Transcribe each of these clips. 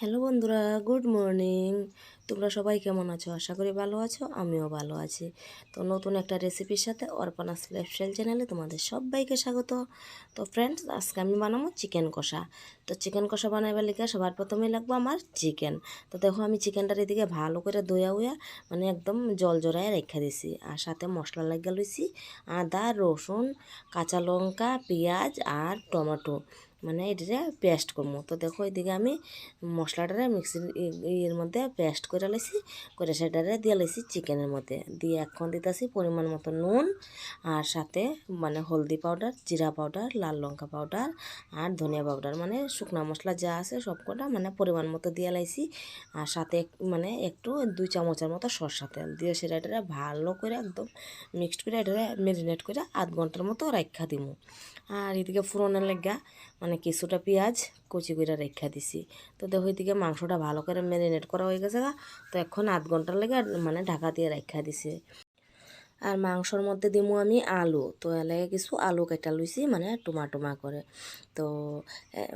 Hello বন্ধুরা, good morning. তোমরা সবাই কেমন আছো? আশা করি ভালো আছো, আমিও ভালো আছি। তো নতুন একটা রেসিপির সাথে অর্পণা লাইফস্টাইল চ্যানেলে তোমাদের সবাইকে স্বাগত। তো ফ্রেন্ডস আজকে আমি বানাবো চিকেন কষা। তো চিকেন কষা বানাইবার লিগে সবার প্রথমে লাগবো আমার চিকেন তো দেখো আমি চিকেনটার এদিকে ভালো করে ধুয়া উয়া মানে একদম জল জড়ায় রেখে দিছি। আর সাথে মশলা লাগিয়ে লইছি আদা, রসুন, কাঁচা লঙ্কা, পেঁয়াজ আর টমেটো। মানে এটারে পেস্ট করব। তো দেখো এদিকে আমি মশলাটারে মিক্সির ইয়ের মধ্যে পেস্ট করে লাইছি, করে সেটারে দিয়ে লাইছি চিকেনের মধ্যে। দিয়ে এখন দিতেছি পরিমাণ মতো নুন আর সাথে মানে হলদি পাউডার জিরা পাউডার লাল লঙ্কা পাউডার আর ধনিয়া পাউডার মানে শুকনা মশলা যা আছে সবকটা মানে পরিমাণ মতো দিয়ে লাইছি আর সাথে মানে একটু দুই চামচের মতো সরষা তেল। দিয়ে সেটাটারে ভালো করে একদম মিক্সড করে এটারে ম্যারিনেট করে আধ ঘণ্টার মতো রাখা দিমু। আর এদিকে ফুরনের লেগা মানে কিছুটা পেঁয়াজ, কুচি করে রেখা দিছি। তো দেখো এদিকে মাংসটা ভালো করে ম্যারিনেট করা হয়ে গেছে তো এখন আধ ঘণ্টার লেগে মানে ঢাকা দিয়ে রেখা দিছি। আর মাংসর মধ্যে দিমু আমি আলু। তো এলাকা কিছু আলু কেটা লইছি মানে টুমা টুমা করে। তো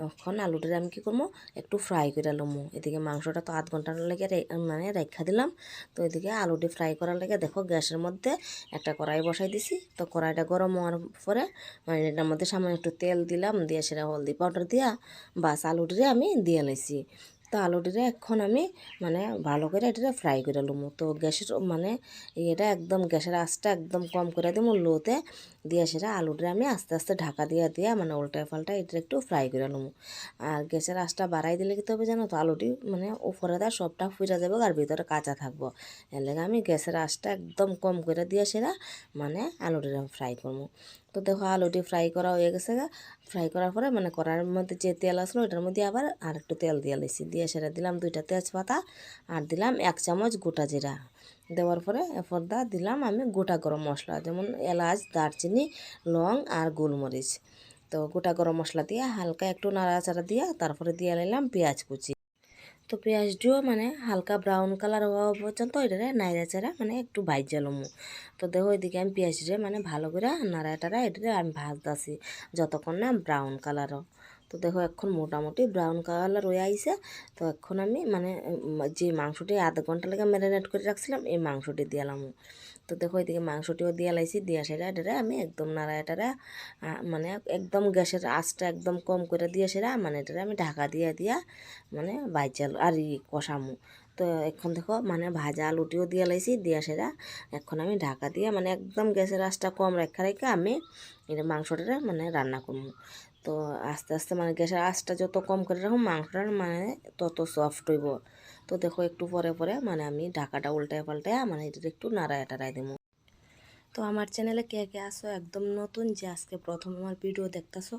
এখন আলুটা আমি কি করব একটু ফ্রাই করে লমু। এদিকে মাংসটা তো আধ ঘণ্টার লেগে মানে রেখা দিলাম। তো এদিকে আলুটি ফ্রাই করার লেগে দেখো গ্যাসের মধ্যে একটা কড়াই বসাই দিছি। তো কড়াইটা গরম হওয়ার পরে মানে এটার মধ্যে সামান্য একটু তেল দিলাম, দিয়ে সেটা হলদি পাউডার দিয়া বাস আলুটিরে আমি দিয়ে লাইছি তো আলুটিরে এখন আমি মানে ভালো করে এটা ফ্রাই করে লমু। তো গ্যাসের মানে এটা একদম গ্যাসের আঁচটা একদম কম করে দিমু লোতে। দিয়ে সেটা আলুটা আমি আস্তে আস্তে ঢাকা দিয়ে দিয়ে মানে উল্টায় পাল্টায় এটা একটু ফ্রাই করে লমু। আর গ্যাসের আঁচটা বাড়াই দিলে কি হবে জানো তো? আলুটি মানে উপরে দেওয়া সবটা ফুটে যাবে আর ভিতরে কাঁচা থাকব। এর লেগে আমি গ্যাসের আঁচটা একদম কম করে দিয়ে সেটা মানে আলুটি ফ্রাই করব তো দেখো আলুটি ফ্রাই করা হয়ে গেছে গা। ফ্রাই করার পরে মানে করার মধ্যে যে তেল আসলো ওটার মধ্যে আবার আর একটু তেল দিয়ে লিছি দিয়ে সেটা দিলাম দুইটা তেজপাতা আর দিলাম এক চামচ গোটা জিরা। দেওয়ার পরে এপরদা দিলাম আমি গোটা গরম মশলা, যেমন এলাচ, দারচিনি, লং আর গোলমরিচ। তো গোটা গরম মশলা দিয়ে হালকা একটু নাড়াচাড়া দিয়ে তারপরে দিয়ে নিলাম পেঁয়াজ কুচি। তো পেঁয়াজটিও মানে হালকা ব্রাউন কালার হওয়া পর্যন্ত এটারে নাইরা চেরা মানে একটু ভাইজা লমু। তো দেখো এদিকে আমি পেঁয়াজটা মানে ভালো করে নাড়া টাড়া এটারে আমি ভাজতেছি যতক্ষণ না ব্রাউন কালারও তো দেখো এখন মোটামুটি ব্রাউন কালার হয়ে আইসে তো এখন আমি মানে যে মাংসটি আধ ঘণ্টা লেগে ম্যারিনেট করে রাখছিলাম, এই মাংসটি দিলাম তো দেখো এদিকে মাংসটিও দিয়ে লাইছি দিয়া সেরা এটারে আমি একদম নাড়া এটারে মানে একদম গ্যাসের আঁচটা একদম কম করে দিয়ে সেরা মানে এটারে আমি ঢাকা দিয়ে দিয়া মানে বাইচাল আর ই কষামু। তো এখন দেখো মানে ভাজা আলুটিও দিয়ে লাইছি দিয়া সেরা এখন আমি ঢাকা দিয়ে মানে একদম গ্যাসের আঁচটা কম রেখা রেখে আমি এটা মাংসটা মানে রান্না করব তো আস্তে আস্তে মানে গ্যাসের আঁচটা যত কম করে রাখুন মাংসটা মানে তত সফট হইব। তো দেখো একটু পরে পরে মানে আমি ঢাকাটা উল্টায় পাল্টায় মানে এটা একটু নাড়ায় রায় দেবো। তো আমার চ্যানেলে কে কে আসো? একদম নতুন যে আজকে প্রথম আমার ভিডিও দেখতেছো,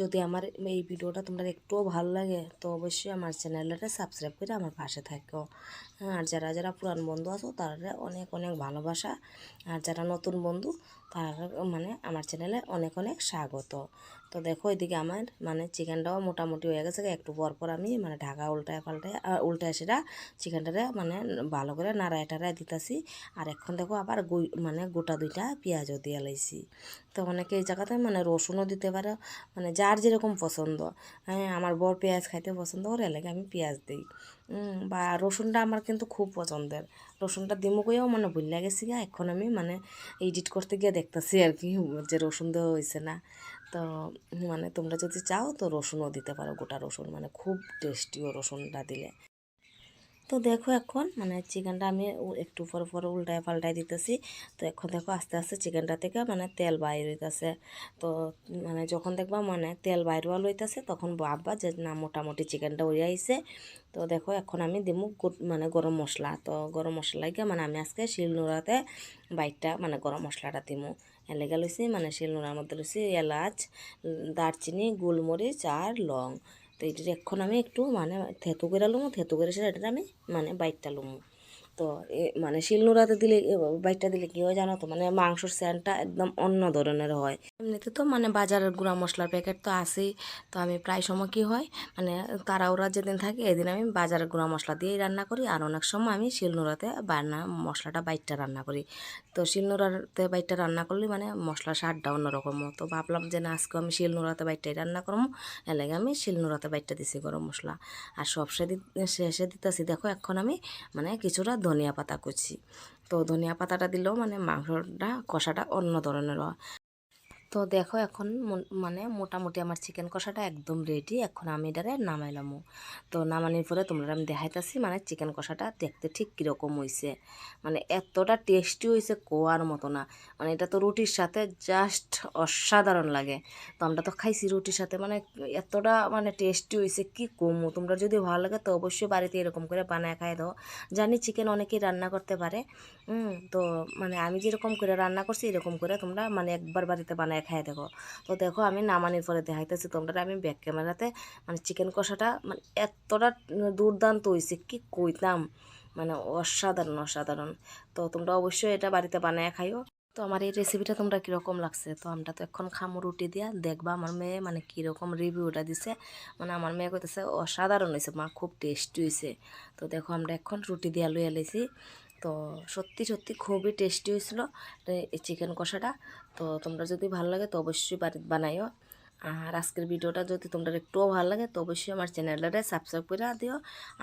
যদি আমার এই ভিডিওটা তোমরা একটুও ভালো লাগে, তো অবশ্যই আমার চ্যানেলটা সাবস্ক্রাইব করে আমার পাশে থাকো। আর যারা যারা পুরান বন্ধু আছো, তারা অনেক অনেক ভালোবাসা। আর যারা নতুন বন্ধু, তারা মানে আমার চ্যানেলে অনেক অনেক স্বাগত। তো দেখো, এদিকে আমার মানে চিকেনটাও মোটামুটি হয়ে গেছে। একটু পর পর আমি মানে ঢাকা উল্টায় পাল্টায় উল্টায় সেটা চিকেনটারে মানে ভালো করে নাড়ায়, টাড়ায় দিতেছি। আর এখন দেখো আবার মানে গোটা দুইটা পেঁয়াজও দিয়ে লাইছি। তো অনেকে এই জায়গাতে মানে রসুনও দিতে পারে মানে যার যেরকম পছন্দ। হ্যাঁ আমার বর পেঁয়াজ খাইতে পছন্দ করে এলাকা আমি পেঁয়াজ দিই। বা রসুনটা আমার কিন্তু খুব পছন্দের। রসুনটা দিমু কইও মানে ভুল লাগেছি গা এখন আমি মানে এডিট করতে গিয়ে দেখতেছি আর কি, যে রসুন দেওয়া হয়েছে না। তো মানে তোমরা যদি চাও তো রসুনও দিতে পারো, গোটা রসুন মানে খুব টেস্টিও রসুনটা দিলে। তো দেখো এখন মানে চিকেনটা আমি একটু পর পর উল্টায় পাল্টায় দিতেছি। তো এখন দেখো আস্তে আস্তে চিকেনটা থেকে মানে তেল বাইর হইতেছে। তো মানে যখন দেখবা মানে তেল বাইর হওয়া লইতেছে, তখন ভাববা যে না, মোটামুটি চিকেনটা হয়ে আইছে। তো দেখো এখন আমি দিমু মানে গরম মশলা। তো গরম মশলা লাগে মানে আমি আজকে শিল নোড়াতে বাইকটা মানে গরম মশলাটা দিমু। এলেগা লইছি মানে শিল নোড়ার মধ্যে লইছি এলাচ দারচিনি, গোলমরিচ আর লং। তো এটা এখন আমি একটু মানে থেতো করে লুমো থেতু করে সেটা আমি মানে বাইকটা লুমো। তো মানে শিলনোড়াতে দিলে বাইটটা দিলে কী হয় জানো তো? মানে মাংসর স্যানটা একদম অন্য ধরনের হয়। এমনিতে তো মানে বাজারের গুঁড়া মশলার প্যাকেট তো আছেই। তো আমি প্রায় সময় কী হয় মানে তাড়াহুড়া যেদিন থাকে এদিন আমি বাজারের গুঁড়া মশলা দিয়েই রান্না করি। আর অনেক সময় আমি শিলনোড়াতে বান্না মশলাটা বাইটটা রান্না করি। তো শিলনোড়াতে বাইটটা রান্না করলে মানে মশলার স্বাদটা অন্যরকম। তো ভাবলাম যে না, আজকে আমি শিলনোড়াতে বাইটটাই রান্না করব এলাকা আমি শিলনোড়াতে বাইটটা দিছি গরম মশলা। আর সব শেষে দিতেছি, দেখো এখন আমি মানে কিছুটা ধনিয়া পাতা কুচি। তো ধনিয়া পাতাটা দিলেও মানে মাংসটা কষাটা অন্য ধরনের হয়। তো দেখো এখন মন- মোটামুটি আমার চিকেন কষাটা একদম রেডি এখন আমি এটারে নামাইলামও তো নামানোর পরে তোমরা আমি দেখাইতাছি মানে চিকেন কষাটা দেখতে ঠিক কীরকম হয়েছে মানে এতটা টেস্টি হয়েছে কোয়ার মতো না। মানে এটা তো রুটির সাথে জাস্ট অসাধারণ লাগে। তো আমরা তো খাইছি রুটির সাথে মানে এতটা মানে টেস্টি হয়েছে কি কমো? তোমরা যদি ভালো লাগে তো অবশ্যই বাড়িতে এরকম করে বানায় খাই দাও। জানি চিকেন অনেকেই রান্না করতে পারে তো মানে আমি যেরকম করে রান্না করছি এরকম করে তোমরা মানে একবার বাড়িতে বানায় খাই দেখো। তো দেখো আমি নামানির পরে দেখাইতেছি তোমরা, আমি ব্যাক ক্যামেরাতে মানে চিকেন কষাটা মানে এতটা দুর্দান্ত হয়েছে কি কইতাম? মানে অসাধারণ অসাধারণ। তো তোমরা অবশ্যই এটা বাড়িতে বানায় খাইও। তো আমার এই রেসিপিটা তোমরা কীরকম লাগছে? তো আমরা তো এখন খামো রুটি দিয়া, দেখবা আমার মেয়ে মানে কীরকম রিভিউটা দিছে। মানে আমার মেয়ে কইতেছে, অসাধারণ হয়েছে মা, খুব টেস্টি হয়েছে তো দেখো আমরা এখন রুটি দিয়া লইয়া লাইছি। তো সত্যি সত্যি খুবই টেস্টি হয়েছিল এই চিকেন কষাটা। তো তোমরা যদি ভালো লাগে তো অবশ্যই বাড়িতে বানাইও। আর আজকের ভিডিওটা যদি তোমরা একটুও ভালো লাগে তো অবশ্যই আমার চ্যানেলটা সাবস্ক্রাইব করে দিও।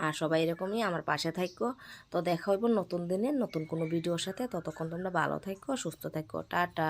আর সবাই এরকমই আমার পাশে থাকো। তো দেখা হইব নতুন দিনে নতুন কোনো ভিডিওর সাথে। ততক্ষণ তোমরা ভালো থাকো, সুস্থ থাকো। টাটা।